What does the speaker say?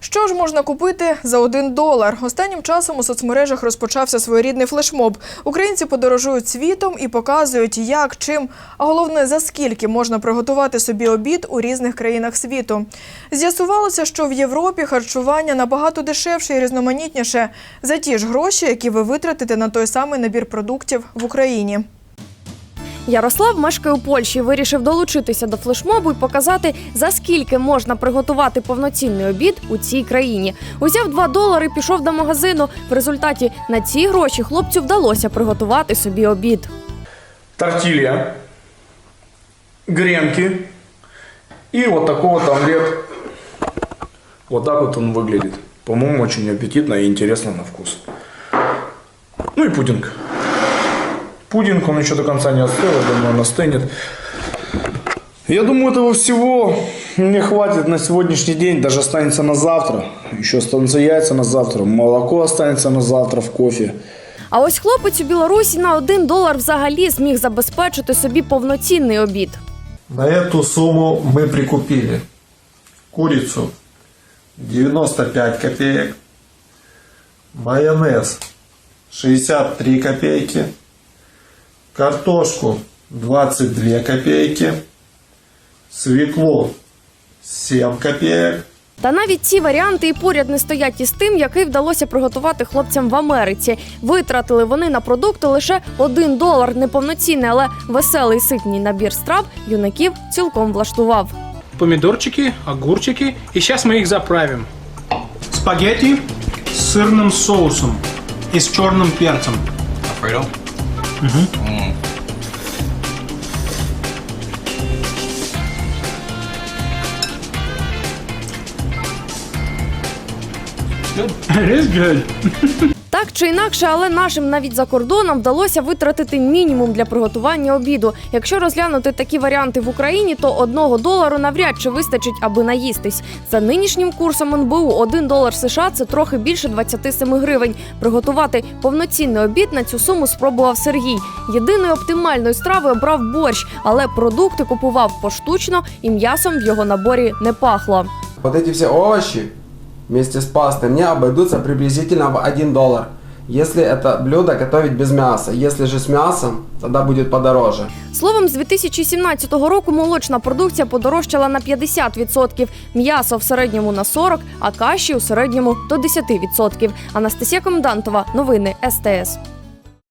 Що ж можна купити за один долар? Останнім часом у соцмережах розпочався своєрідний флешмоб. Українці подорожують світом і показують, як, чим, а головне за скільки можна приготувати собі обід у різних країнах світу. З'ясувалося, що в Європі харчування набагато дешевше і різноманітніше за ті ж гроші, які ви витратите на той самий набір продуктів в Україні. Ярослав мешкає у Польщі. Вирішив долучитися до флешмобу і показати, за скільки можна приготувати повноцінний обід у цій країні. Узяв 2 долари, пішов до магазину. В результаті на ці гроші хлопцю вдалося приготувати собі обід. тортилья, гренки и вот такой вот омлет. Вот так вот он. По-моему, очень аппетитно и интересно на вкус. Ну и пудинг Пудинг, он еще до конца не остыл, я думаю, он остынет. Я думаю, этого всего мне хватит на сегодняшний день, даже останется на завтра. Еще останутся яйца на завтра, молоко останется на завтра в кофе. А ось хлопець у Білорусі на 1 долар взагалі зміг забезпечити собі повноцінний обід. На эту сумму мы прикупили курицу 95 копеек, майонез 63 копейки, картошку 22 копейки, свеклу 7 копеек, Та навіть ці варіанти і поряд не стоять із тим, який вдалося приготувати хлопцям в Америці. Витратили вони на продукти лише один долар. Неповноцінний, але веселий ситній набір страв юнаків цілком влаштував. помидорчики, огурчики. И сейчас мы их заправим. Спагетти с сырным соусом и с черным перцем. Mm-hmm. Mm. Good. It is good. Так чи інакше, але нашим навіть за кордоном вдалося витратити мінімум для приготування обіду. Якщо розглянути такі варіанти в Україні, то одного долару навряд чи вистачить, аби наїстись. За нинішнім курсом НБУ 1 долар США це трохи більше 27 гривень. Приготувати повноцінний обід на цю суму спробував Сергій. Єдиною оптимальною стравою обрав борщ, але продукти купував поштучно і м'ясом в його наборі не пахло. Вот эти вместе с пастой мне обойдутся приблизительно в 1 доллар. Если это блюдо готовить без мяса. Если же с мясом, тогда будет подороже. Словом, з 2017 року молочна продукція подорожчала на 50%, м'ясо в середньому на 40%, а каші у середньому до 10%. Анастасія Комендантова. Новини СТС.